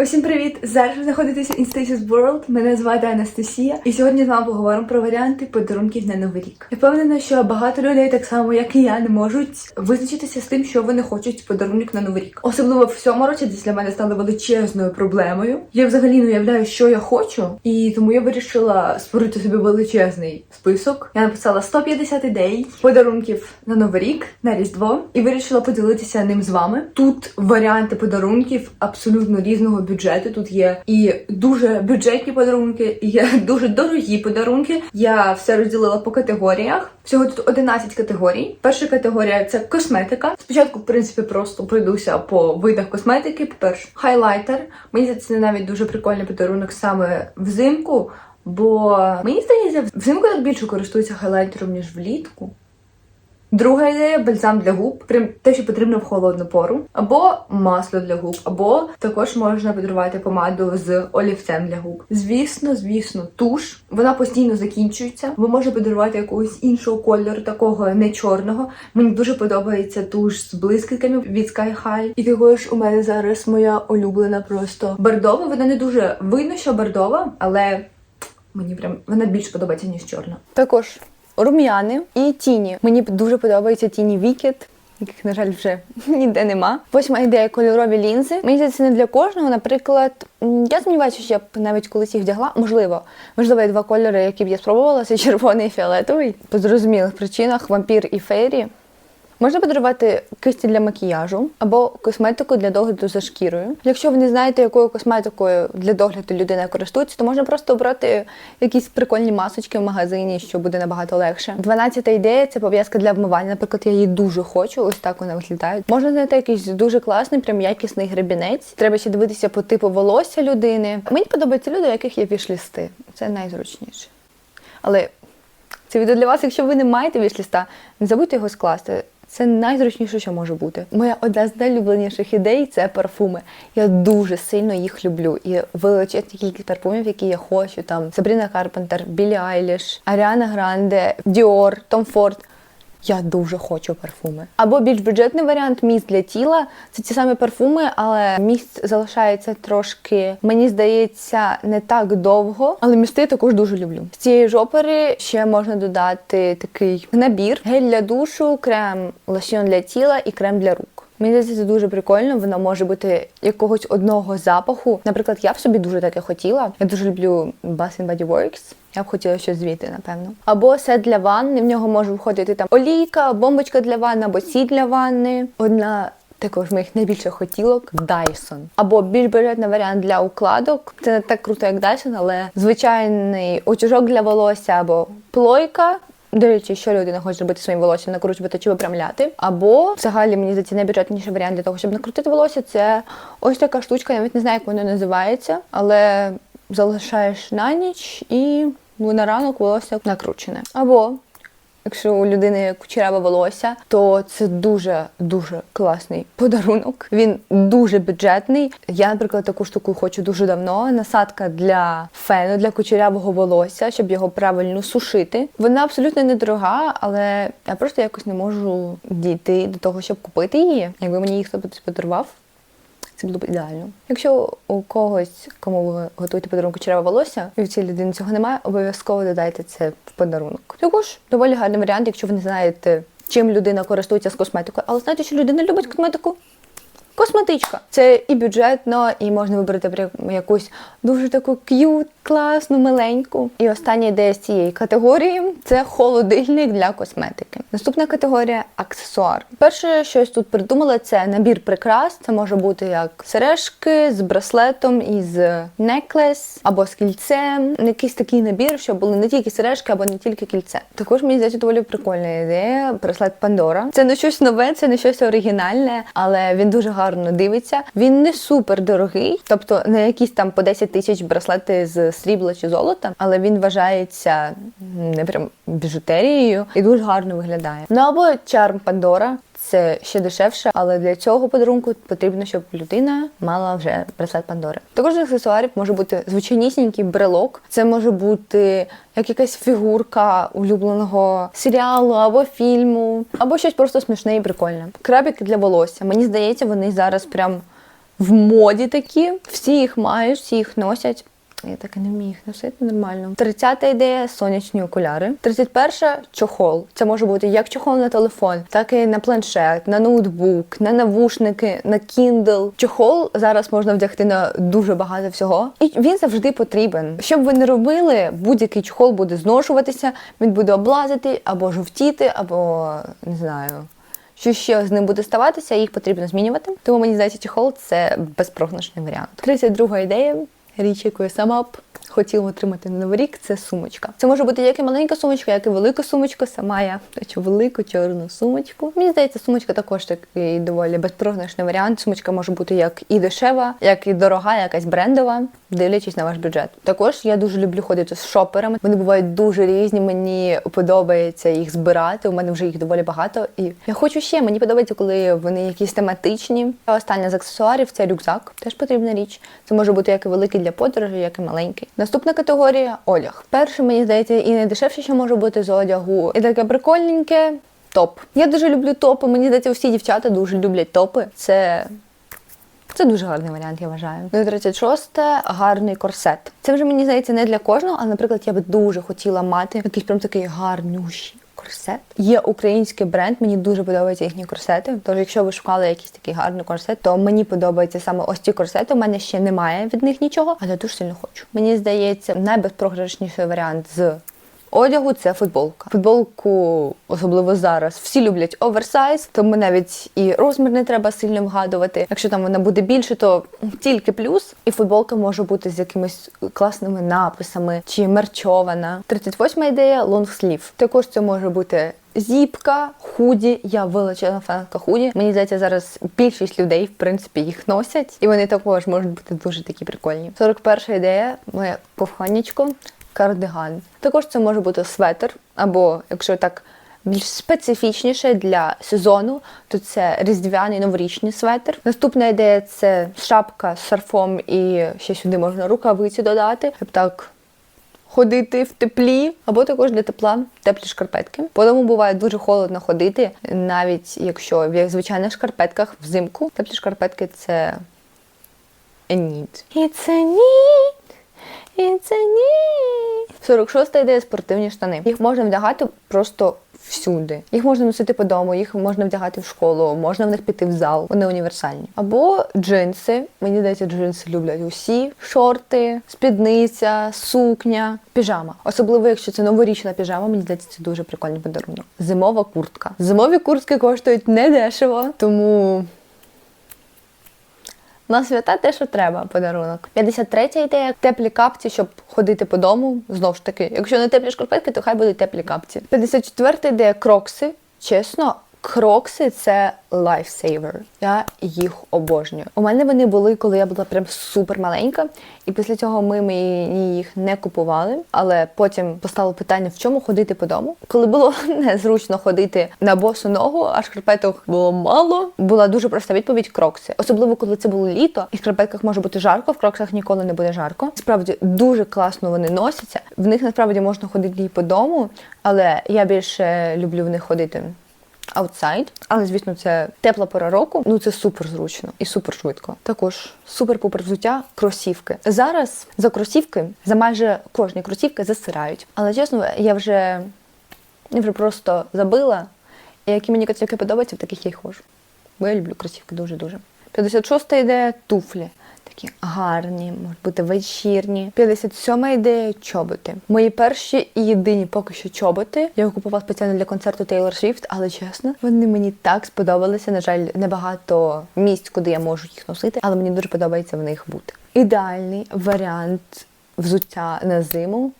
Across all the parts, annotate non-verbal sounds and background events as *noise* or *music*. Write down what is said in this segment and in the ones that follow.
Усім привіт! Зараз ви знаходитеся in Stasis World. Мене звати Анастасія, і сьогодні з вами поговоримо про варіанти подарунків на новий рік. Я впевнена, що багато людей, так само як і я, не можуть визначитися з тим, що вони хочуть в подарунок на новий рік. Особливо в цьому році, десь для мене стало величезною проблемою. Я взагалі не уявляю, що я хочу, і тому я вирішила створити собі величезний список. Я написала 150 ідей подарунків на новий рік, на різдво, і вирішила поділитися ним з вами. Тут варіанти подарунків абсолютно різного бюджету. Тут є і дуже бюджетні подарунки, і є *laughs* дуже дорогі подарунки. Я все розділила по категоріях. Всього тут 11 категорій. Перша категорія це косметика. Спочатку, в принципі, просто пройдуся по видах косметики. По-перше, хайлайтер. Мені здається, це навіть дуже прикольний подарунок саме взимку. Бо мені здається, взимку так більше користуються хайлайтером, ніж влітку. Друга ідея бальзам для губ, прям те, що потрібно в холодну пору, або масло для губ, або також можна подарувати помаду з олівцем для губ. Звісно, звісно, туш. Вона постійно закінчується, бо можна подарувати якогось іншого кольору, такого не чорного. Мені дуже подобається туш з блискітками від Sky High. І також у мене зараз моя улюблена просто бордова. Вона не дуже видно, що бордова, але мені прям вона більш подобається ніж чорна. Також рум'яни і тіні. Мені дуже подобаються тіні Вікет. Яких, на жаль, вже *laughs* ніде нема. Восьма ідея кольорові лінзи. Мені здається, не для кожного. Наприклад, я сумніваюся, що я б навіть колись їх вдягла. Можливо, можливо, є два кольори, які б я спробувала, це *laughs* червоний і фіолетовий. По зрозумілих причинах вампір і фейрі. Можна подарувати кисті для макіяжу або косметику для догляду за шкірою. Якщо ви не знаєте, якою косметикою для догляду людина користується, то можна просто обрати якісь прикольні масочки в магазині, що буде набагато легше. Дванадцята ідея це пов'язка для вмивання. Наприклад, я її дуже хочу. Ось так вона виглядає. Можна знайти якийсь дуже класний, прям якісний гребінець. Треба ще дивитися по типу волосся людини. Мені подобаються люди, у яких є вішлісти. Це найзручніше. Але це відео для вас, якщо ви не маєте вішліста, не забудьте його скласти. Це найзручніше, що може бути. Моя одна з найлюбленіших ідей це парфуми. Я дуже сильно їх люблю. І величезна кількість парфумів, які я хочу. Там Сабріна Карпентер, Білі Айліш, Аріана Гранде, Діор, Том Форд. Я дуже хочу парфуми. Або більш бюджетний варіант міст для тіла. Це ті самі парфуми, але міст залишається трошки, мені здається, не так довго. Але місти я також дуже люблю. З цієї ж опери ще можна додати такий набір: гель для душу, крем лосьон для тіла і крем для рук. Мені здається, це дуже прикольно. Воно може бути якогось одного запаху. Наприклад, я б собі дуже таке хотіла. Я дуже люблю Bath Body Works. Я б хотіла щось звідти, напевно. Або сет для ванни. В нього може входити там олійка, бомбочка для ванни, або сіль для ванни. Одна також моїх найбільших хотілок Dyson. Або більш бюджетний варіант для укладок. Це не так круто, як Dyson, але звичайний утюжок для волосся або плойка. Речі, що людина хоче робити своїм волоссям, накручувати чи випрямляти. Або взагалі мені здається найбюджетніший варіант для того, щоб накрутити волосся, це ось така штучка, я навіть не знаю, як вона називається, але залишаєш на ніч і на ранок волосся накручене. Або Якщо у людини кучеряве волосся, то це дуже дуже класний подарунок. Він дуже бюджетний. Я, наприклад, таку штуку хочу дуже давно. Насадка для фену для кучерявого волосся, щоб його правильно сушити. Вона абсолютно недорога, але я просто якось не можу дійти до того, щоб купити її. Якби мені їх хтось подарував. Це було б ідеально. Якщо у когось, кому ви готуєте подарунку черева волосся, і в цій людини цього немає, обов'язково додайте це в подарунок. Також доволі гарний варіант, якщо ви не знаєте, чим людина користується з косметикою, але знаєте, що людина любить косметику. Косметичка. Це і бюджетно, і можна вибрати якусь дуже таку к'ют, класну, миленьку. І остання ідея з цієї категорії це холодильник для косметики. Наступна категорія аксесуар. Перше, що я тут придумала, це набір прикрас. Це може бути як сережки з браслетом із неклес або з кільцем. Якийсь такий набір, щоб були не тільки сережки, або не тільки кільце. Також мені здається доволі прикольна ідея. Браслет Пандора. Це не щось нове, це не щось оригінальне, але він дуже гарно дивиться. Він не супер дорогий, тобто не якісь там по 10 тисяч браслети з срібла чи золота, але він вважається не прям біжутерією і дуже гарно виглядає. Ну або чарм Пандора. Це ще дешевше, але для цього подарунку потрібно, щоб людина мала вже браслет Пандори. Також з аксесуарів може бути звичайнісінький брелок. Це може бути як якась фігурка улюбленого серіалу або фільму, або щось просто смішне і прикольне. Крабики для волосся. Мені здається, вони зараз прям в моді такі. Всі їх мають, всі їх носять. Я так і не вмію їх носити нормально. 30-та ідея сонячні окуляри. 31-ша чохол. Це може бути як чохол на телефон, так і на планшет, на ноутбук, на навушники, на Kindle. Чохол зараз можна вдягти на дуже багато всього, і він завжди потрібен. Що б ви не робили, будь-який чохол буде зношуватися, він буде облазити або жовтіти, або не знаю. Що ще з ним буде ставатися, їх потрібно змінювати. Тому мені здається, чехол це безпрограшний варіант. 32 ідея, річ, яку я сама хотіла отримати на новий рік, це сумочка. Це може бути як і маленька сумочка, як і велика сумочка. Сама я хочу велику чорну сумочку. Мені здається, сумочка також такий доволі безпрограшний варіант. Сумочка може бути як і дешева, як і дорога, якась брендова, дивлячись на ваш бюджет. Також я дуже люблю ходити з шоперами. Вони бувають дуже різні. Мені подобається їх збирати. У мене вже їх доволі багато. І я хочу ще. Мені подобається, коли вони якісь тематичні. Остання з аксесуарів це рюкзак. Теж потрібна річ. Це може бути як і великий для подорожі, як і маленький. Наступна категорія одяг. Перше, мені здається, і найдешевше, що може бути з одягу, і таке прикольненьке. Топ. Я дуже люблю топи. Мені здається, всі дівчата дуже люблять топи. Це це дуже гарний варіант, я вважаю. Ну, 36 гарний корсет. Це вже мені здається не для кожного, але, наприклад, я би дуже хотіла мати якийсь прям такий гарнющий корсет. Є український бренд, мені дуже подобаються їхні корсети. Тож, якщо ви шукали якийсь такий гарний корсет, то мені подобається саме ось ці корсети. У мене ще немає від них нічого, але дуже сильно хочу. Мені здається, найбезпрограшніший варіант з одягу це футболка. Футболку, особливо зараз, всі люблять оверсайз, тому навіть і розмір не треба сильно вгадувати. Якщо там вона буде більше, то тільки плюс. І футболка може бути з якимись класними написами чи мерчована. 38 ідея лонгслів. Також це може бути. Зіпка, худі, я величезна фанатка худі. Мені здається, зараз більшість людей, в принципі, їх носять, і вони також можуть бути дуже такі прикольні. 41 ідея, моє коханечко, кардиган. Також це може бути светр, або якщо так більш специфічніше для сезону, то це різдвяний новорічний светр. Наступна ідея це шапка з шарфом, і ще сюди можна рукавиці додати, щоб так. Ходити в теплі, або також для тепла теплі шкарпетки. По тому буває дуже холодно ходити, навіть якщо в звичайних шкарпетках взимку теплі шкарпетки це need. It's a need. It's a need. 46 ідея спортивні штани. Їх можна вдягати просто всюди. Їх можна носити по дому, їх можна вдягати в школу, можна в них піти в зал. Вони універсальні. Або джинси. Мені здається, джинси люблять усі. Шорти, спідниця, сукня, піжама. Особливо, якщо це новорічна піжама, мені здається, це дуже прикольний подарунок. Зимова куртка. Зимові куртки коштують недешево, тому. На свята те, що треба, подарунок. 53 ідея теплі капці, щоб ходити по дому. Знову ж таки, якщо не теплі шкарпетки, то хай будуть теплі капці. 54 ідея крокси. Чесно, крокси це лайфсейвер. Я їх обожнюю. У мене вони були, коли я була прям супер маленька, і після цього ми мені їх не купували. Але потім постало питання, в чому ходити по дому. Коли було *laughs* незручно ходити на босу ногу, а шкарпеток було мало. Була дуже проста відповідь крокси. Особливо коли це було літо, і в шкарпетках може бути жарко, в кроксах ніколи не буде жарко. Справді дуже класно вони носяться. В них насправді можна ходити і по дому, але я більше люблю в них ходити. Аутсайд, але звісно, це тепла пора року. Ну це супер зручно і супер швидко. Також супер-пупер взуття, кросівки. Зараз за кросівки, за майже кожні кросівки засирають. Але чесно, я вже, я вже просто забила. І які мені кросівки подобаються, в таких я й ходжу. Бо я люблю кросівки дуже-дуже. 56 ідея туфлі. Такі гарні, можуть бути вечірні. 57 ідея чоботи. Мої перші і єдині поки що чоботи. Я їх купувала спеціально для концерту Taylor Swift, але чесно, вони мені так сподобалися. На жаль, небагато місць, куди я можу їх носити, але мені дуже подобається в них бути. Ідеальний варіант взуття на зиму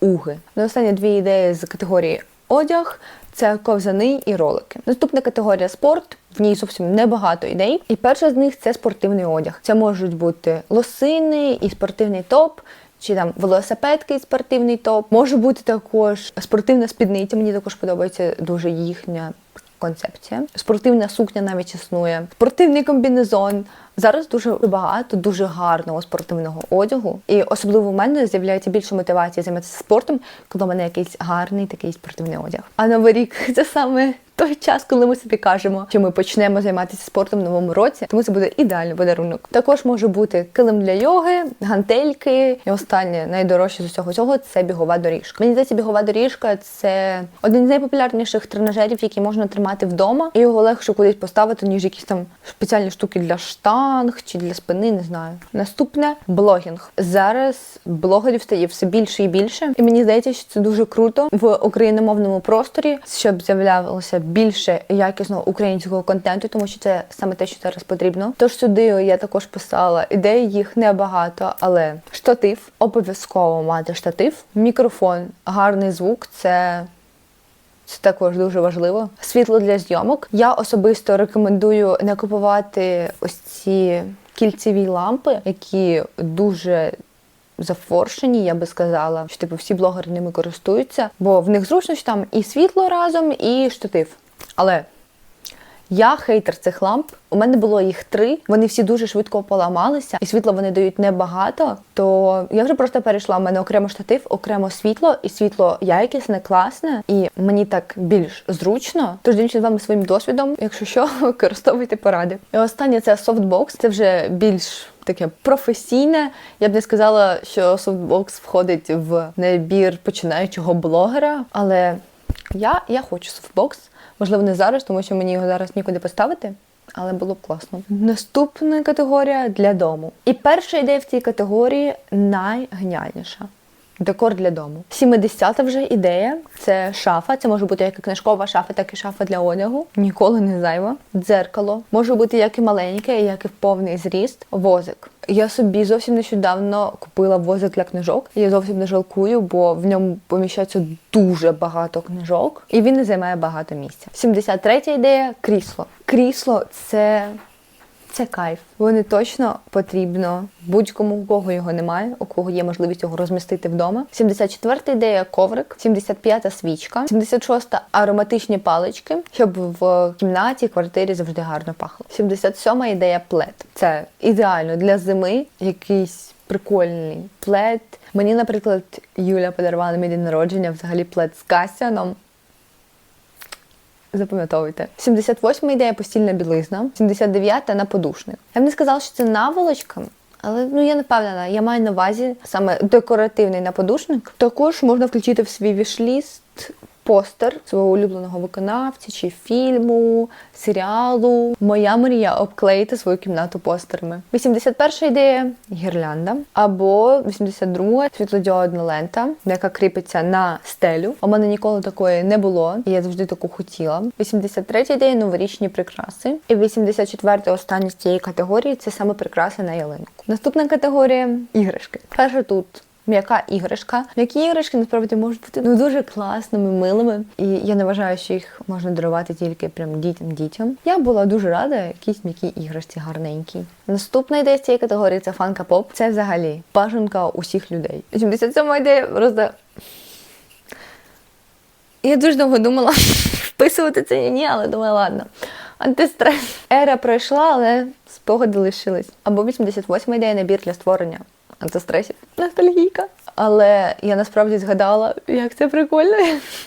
уги. На останні дві ідеї з категорії одяг. Це ковзани і ролики. Наступна категорія спорт. В ній зовсім небагато ідей. І перша з них це спортивний одяг. Це можуть бути лосини і спортивний топ, чи там велосипедки спортивний топ. Може бути також спортивна спідниця. Мені також подобається дуже їхня концепція. Спортивна сукня навіть існує, спортивний комбінезон. Зараз дуже багато дуже гарного спортивного одягу, і особливо в мене з'являється більше мотивації займатися спортом, коли в мене якийсь гарний такий спортивний одяг. А новий рік це саме той час, коли ми собі кажемо, що ми почнемо займатися спортом в новому році, тому це буде ідеальний подарунок. Також може бути килим для йоги, гантельки. І останнє найдорожче з усього цього це бігова доріжка. Мені здається, бігова доріжка це один з найпопулярніших тренажерів, які можна тримати вдома, і його легше кудись поставити, ніж якісь там спеціальні штуки для штанг чи для спини. Не знаю. Наступне блогінг. Зараз блогерів стає все більше і більше, і мені здається, що це дуже круто в україномовному просторі, щоб з'являлося більше якісного українського контенту, тому що це саме те, що зараз потрібно. Тож сюди я також писала ідей, їх небагато, але штатив обов'язково мати штатив, мікрофон, гарний звук це. Це також дуже важливо. Світло для зйомок. Я особисто рекомендую не купувати ось ці кільцеві лампи, які дуже зафоршені, я би сказала, що типу всі блогери ними користуються, бо в них зручно, що там і світло разом, і штатив. Але я хейтер цих ламп. У мене було їх три. Вони всі дуже швидко поламалися, і світла вони дають небагато. То я вже просто перейшла. У мене окремо штатив, окремо світло, і світло якісне, класне, і мені так більш зручно. Тож ділюся з вами своїм досвідом. Якщо що, *laughs* використовуйте поради. І останнє це софтбокс. Це вже більш таке професійне. Я б не сказала, що софтбокс входить в набір починаючого блогера, але я, я хочу софтбокс. Можливо, не зараз, тому що мені його зараз нікуди поставити. Але було б класно. Наступна категорія для дому. І перша ідея в цій категорії найгеніальніша. Декор для дому. 70-та вже ідея це шафа. Це може бути як книжкова шафа, так і шафа для одягу. Ніколи не зайва. Дзеркало може бути як і маленьке, як і в повний зріст. Возик. Я собі зовсім нещодавно купила возик для книжок. Я зовсім не жалкую, бо в ньому поміщається дуже багато книжок, і він не займає багато місця. 73-я ідея крісло. Крісло це це кайф. Вони точно потрібно будь-кому, у кого його немає, у кого є можливість його розмістити вдома. 74-та ідея коврик, 75-та свічка, 76-та ароматичні палички, щоб в кімнаті, квартирі завжди гарно пахло. 77-та ідея плед. Це ідеально для зими якийсь прикольний плед. Мені, наприклад, Юля подарувала на мій день народження взагалі плед з Касяном. Запам'ятовуйте. 78 ідея постільна білизна, 79-та на подушник. Я б не сказала, що це наволочка. Але ну я не впевнена, я маю на увазі саме декоративний наподушник. Також можна включити в свій вішліст постер свого улюбленого виконавця чи фільму, серіалу. Моя мрія обклеїти свою кімнату постерами. 81 ідея гірлянда. Або 82 світлодіодна лента, яка кріпиться на стелю. У мене ніколи такої не було, і я завжди таку хотіла. 83 ідея новорічні прикраси. І 84 остання з цієї категорії це саме прикраси на ялинку. Наступна категорія іграшки. Перша тут м'яка іграшка. М'які іграшки насправді можуть бути ну дуже класними, милими. І я не вважаю, що їх можна дарувати тільки прям дітям-дітям. Я була дуже рада якійсь м'якій іграшці гарненькій. Наступна ідея з цієї категорії це фанка поп. Це взагалі бажанка усіх людей. 77 ідея просто. Я дуже довго думала *laughs* вписувати це чи ні, але думаю, ладно. Антистрес. Ера пройшла, але спогади лишились. Або 88 ідея набір для створення антистресів. Ностальгійка. Але я насправді згадала, як це прикольно.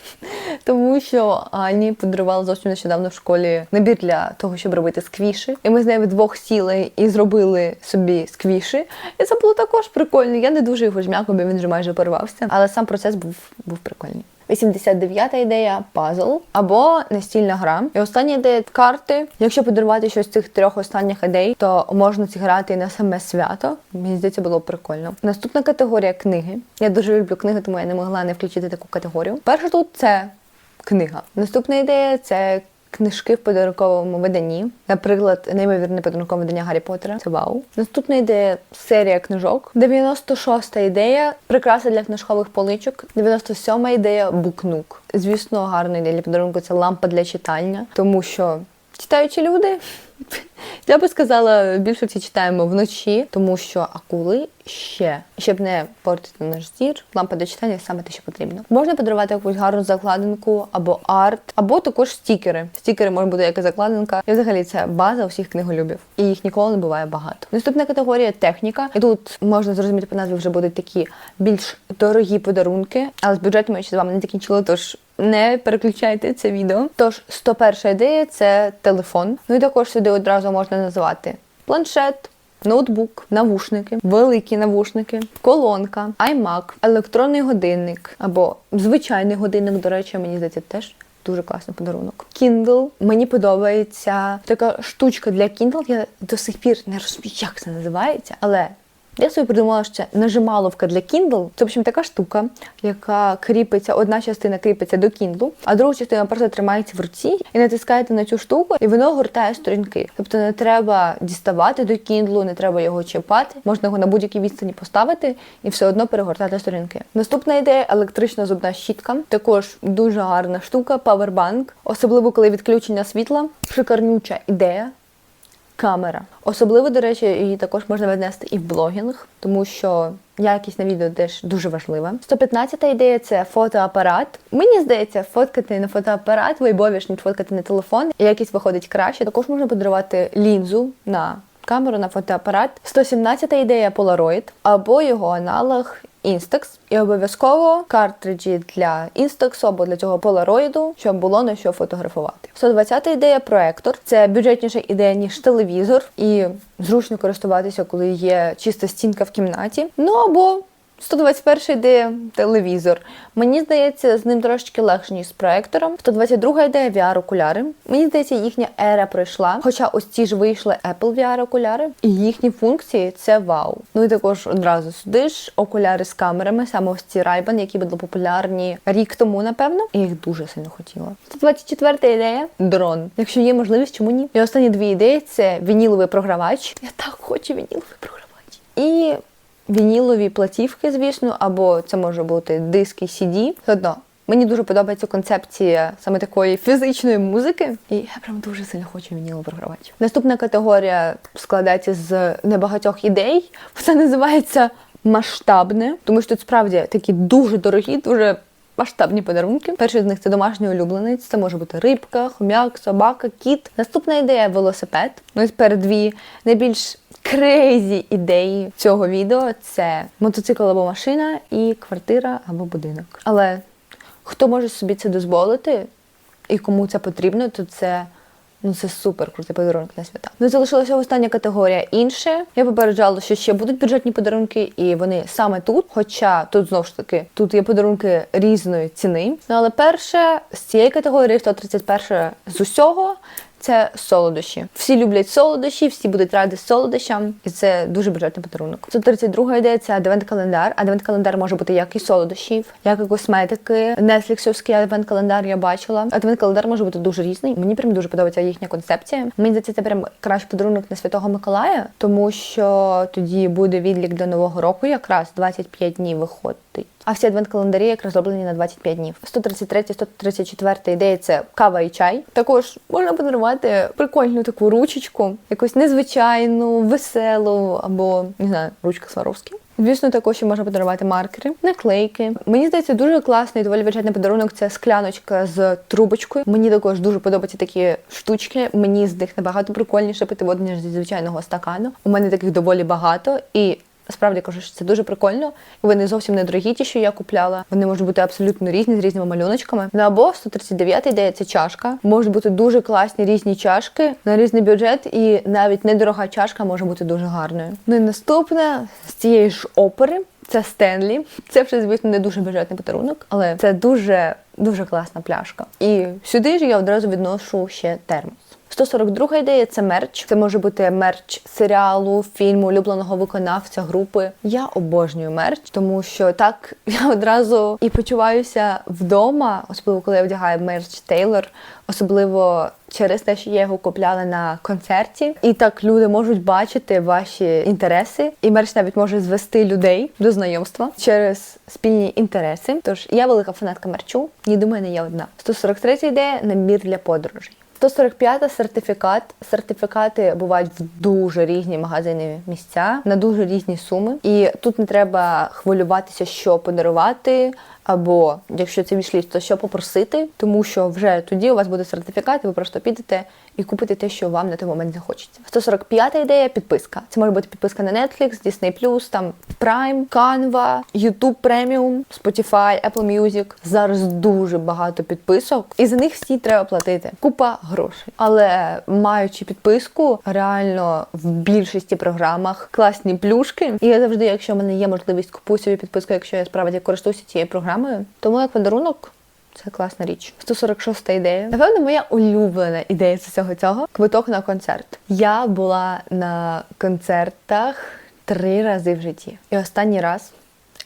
*laughs* Тому що Ані подарувала зовсім нещодавно в школі набір для того, щоб робити сквіші. І ми з нею вдвох сіли і зробили собі сквіші. І це було також прикольно. Я не дуже його жмяку, бо він вже майже порвався. Але сам процес був, був прикольний. 89-та ідея пазл або настільна гра. І остання ідея карти. Якщо подарувати щось з цих трьох останніх ідей, то можна зіграти на саме свято. Мені здається, було прикольно. Наступна категорія книги. Я дуже люблю книги, тому я не могла не включити таку категорію. Перша тут це книга. Наступна ідея це. Книжки в подарунковому виданні, наприклад, неймовірне подарункове видання Гаррі Поттера. Це вау. Наступна ідея серія книжок. 96-та ідея прикраса для книжкових поличок. 97-ма ідея букнук. Звісно, гарна ідея для подарунку це лампа для читання, тому що читаючі люди. Я би сказала, більше всі читаємо вночі, тому що а коли ще, щоб не портити наш зір, лампа для читання саме те, що потрібно. Можна подарувати якусь гарну закладинку або арт, або також стікери. Стікери можуть бути як і закладинка. І взагалі це база усіх книголюбів. І їх ніколи не буває багато. Наступна категорія техніка. І тут можна зрозуміти по назві вже будуть такі більш дорогі подарунки, але з бюджетом я ще з вами не закінчила, тож не переключайте це відео. Тож 101 ідея це телефон. Ну і також сюди одразу можна назвати планшет. Ноутбук, навушники, великі навушники, колонка, iMac, електронний годинник або звичайний годинник, до речі, мені здається, теж дуже класний подарунок. Kindle. Мені подобається така штучка для Kindle. Я до сих пір не розумію, як це називається, але я собі придумала, що це нажималовка для Kindle. Це в общем така штука, яка кріпиться, одна частина кріпиться до Kindle, а друга частина просто тримається в руці і натискаєте на цю штуку, і воно гортає сторінки. Тобто не треба діставати до Kindle, не треба його чіпати. Можна його на будь-якій відстані поставити і все одно перегортати сторінки. Наступна ідея електрична зубна щітка. Також дуже гарна штука, павербанк, особливо коли відключення світла. Шикарнюча ідея камера. Особливо, до речі, її також можна віднести і в блогінг, тому що якість на відео теж дуже важлива. 115 ідея це фотоапарат. Мені здається, фоткати на фотоапарат вайбовіш, ніж фоткати на телефон. Якість виходить краще. Також можна подарувати лінзу на камеру на фотоапарат. 117 ідея Polaroid або його аналог Instax. І обов'язково картриджі для Instax або для цього полароїду, щоб було на що фотографувати. 120 ідея проектор. Це бюджетніша ідея, ніж телевізор, і зручно користуватися, коли є чиста стінка в кімнаті. Ну або 121 ідея телевізор. Мені здається, з ним трошки легше, ніж з проектором. 122 ідея VR-окуляри. Мені здається, їхня ера пройшла. Хоча ось ці ж вийшли Apple VR-окуляри, і їхні функції це вау. Ну і також одразу сюди окуляри з камерами, саме ось ці Ray-Ban, які були популярні рік тому, напевно. І їх дуже сильно хотіла. 124 ідея дрон. Якщо є можливість, чому ні? І останні дві ідеї це вініловий програвач. Я так хочу вініловий програвач. І вінілові платівки, звісно, або це може бути диски CD. Все одно. Мені дуже подобається концепція саме такої фізичної музики, і я прям дуже сильно хочу вініловий програвач. Наступна категорія складається з небагатьох ідей. Це називається масштабне, тому що тут справді такі дуже дорогі, дуже масштабні подарунки. Перший з них це домашній улюбленець. Це може бути рибка, хом'як, собака, кіт. Наступна ідея велосипед. Ну і тепер дві найбільш крейзі ідеї цього відео це мотоцикл або машина і квартира або будинок. Але хто може собі це дозволити і кому це потрібно, то це. Ну, це супер крутий подарунок на свята. Ну, залишилася остання категорія інше. Я попереджала, що ще будуть бюджетні подарунки, і вони саме тут. Хоча тут знову ж таки тут є подарунки різної ціни. Ну але перше з цієї категорії 131 з усього. Це солодощі. Всі люблять солодощі, всі будуть раді солодощам, і це дуже бюджетний подарунок. 132 ідея це адвент-календар. Адвент-календар може бути як і солодощів, як і косметики. Нетфліксовський адвент-календар я бачила. Адвент-календар може бути дуже різний. Мені прям дуже подобається їхня концепція. Мені здається, це прям кращий подарунок на Святого Миколая, тому що тоді буде відлік до нового року, якраз 25 днів виходить. А всі адвент-календарі якраз зроблені на 25 днів. 133, 134 ідея це кава і чай. Також можна подарувати прикольну таку ручечку, якусь незвичайну, веселу або не знаю, ручка Сваровський. Звісно, також ще можна подарувати маркери, наклейки. Мені здається, дуже класний, доволі бюджетний подарунок. Це скляночка з трубочкою. Мені також дуже подобаються такі штучки. Мені з них набагато прикольніше пити воду, ніж зі звичайного стакану. У мене таких доволі багато і. Справді кажу, що це дуже прикольно. Вони зовсім не дорогі, ті, що я купляла. Вони можуть бути абсолютно різні з різними малюночками. Ну або 139 ідея це чашка. Можуть бути дуже класні різні чашки на різний бюджет, і навіть недорога чашка може бути дуже гарною. Ну і наступне з цієї ж опери. Це Стенлі. Це вже, звісно, не дуже бюджетний подарунок, але це дуже дуже класна пляшка. І сюди ж я одразу відношу ще термос. 142 ідея це мерч. Це може бути мерч серіалу, фільму, улюбленого виконавця, групи. Я обожнюю мерч, тому що так *laughs* я одразу і почуваюся вдома, особливо коли я вдягаю мерч Тейлор, особливо через те, що я його купляла на концерті. І так люди можуть бачити ваші інтереси, і мерч навіть може звести людей до знайомства через спільні інтереси. Тож я велика фанатка мерчу, ні до мене є одна. 143 ідея набір для подорожей. 145 сертифікат. Сертифікати бувають в дуже різні магазини місця на дуже різні суми. І тут не треба хвилюватися, що подарувати. Або якщо це вішліст, то що попросити, тому що вже тоді у вас буде сертифікат, і ви просто підете і купите те, що вам на той момент захочеться. 145-та ідея підписка. Це може бути підписка на Netflix, Disney+, там Prime, Canva, YouTube Premium, Spotify, Apple Music. Зараз дуже багато підписок, і за них всі треба платити. Купа грошей. Але маючи підписку, реально в більшості програмах класні плюшки. І я завжди, якщо в мене є можливість, купую собі підписку, якщо я справді користуюся цією програмою. Тому як подарунок. Це класна річ. 146 ідея. Напевно, моя улюблена ідея з цього цього квиток на концерт. Я була на концертах три рази в житті. І останній раз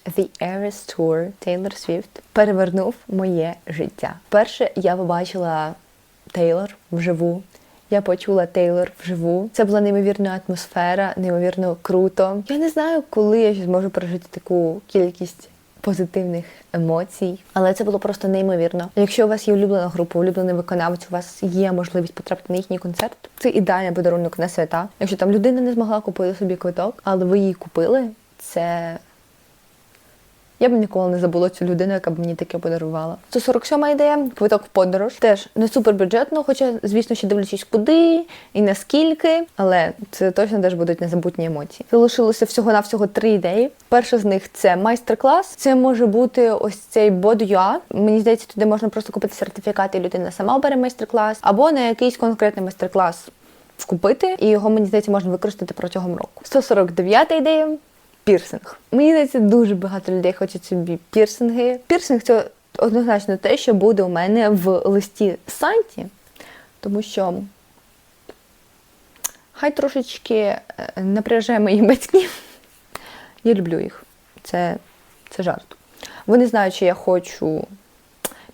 The Eras Tour Taylor Swift перевернув моє життя. Перше я побачила Тейлор вживу. Я почула Тейлор вживу. Це була неймовірна атмосфера, неймовірно круто. Я не знаю, коли я зможу пережити таку кількість позитивних емоцій, але це було просто неймовірно. Якщо у вас є улюблена група, улюблений виконавець, у вас є можливість потрапити на їхній концерт. Це ідеальний подарунок на свята. Якщо там людина не змогла купити собі квиток, але ви її купили, це я б ніколи не забула цю людину, яка б мені таке подарувала. 147 ідея квиток в подорож. Теж не супер бюджетно, хоча, звісно, ще дивлячись куди і наскільки, але це точно теж будуть незабутні емоції. Залишилося всього-навсього три ідеї. Перша з них це майстер-клас. Це може бути ось цей бодюа. Мені здається, туди можна просто купити сертифікат, і людина сама обере майстер-клас, або на якийсь конкретний майстер-клас вкупити, і його, мені здається, можна використати протягом року. 149 ідея. Пірсинг. Мені здається, дуже багато людей хочуть собі пірсинги. Пірсинг це однозначно те, що буде у мене в листі Санті, тому що хай трошечки е, напряжає моїх батьків. Я люблю їх. Це, це жарт. Вони знають, що я хочу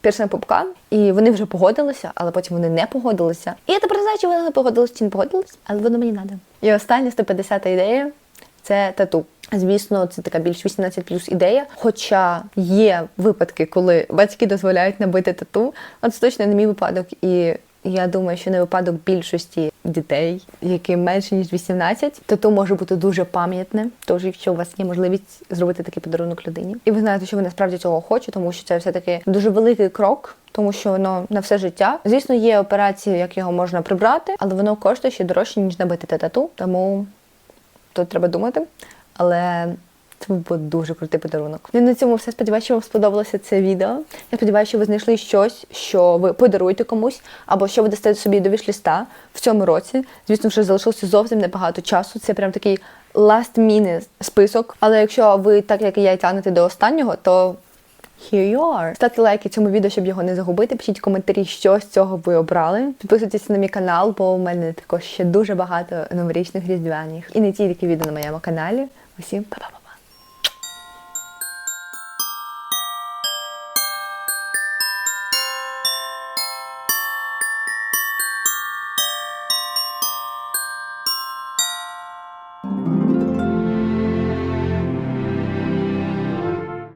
пірсинг пупка, і вони вже погодилися, але потім вони не погодилися. І я тепер не знаю, чи вони не погодилися чи не погодилися, але воно мені треба. І остання 150 ідея це тату. Звісно, це така більш 18 плюс ідея. Хоча є випадки, коли батьки дозволяють набити тату, от це точно не мій випадок. І я думаю, що не випадок більшості дітей, яким менше ніж 18, тату може бути дуже пам'ятне. Тож, якщо у вас є можливість зробити такий подарунок людині, і ви знаєте, що ви насправді цього хочете, тому що це все таки дуже великий крок. Тому що воно на все життя. Звісно, є операції, як його можна прибрати, але воно коштує ще дорожче, ніж набити тату. Тому тут треба думати. Але це був дуже крутий подарунок. Ну, і на цьому все. Сподіваюся, що вам сподобалося це відео. Я сподіваюся, що ви знайшли щось, що ви подаруєте комусь, або що ви дасте собі до вішліста в цьому році. Звісно, що залишилося зовсім небагато часу. Це прям такий last minute список. Але якщо ви, так як і я, тягнете до останнього, то Here you are. Ставте лайки цьому відео, щоб його не загубити. Пишіть коментарі, що з цього ви обрали. Підписуйтесь на мій канал, бо у мене також ще дуже багато новорічних різдвяних. І не тільки відео на моєму каналі. Усім па-па!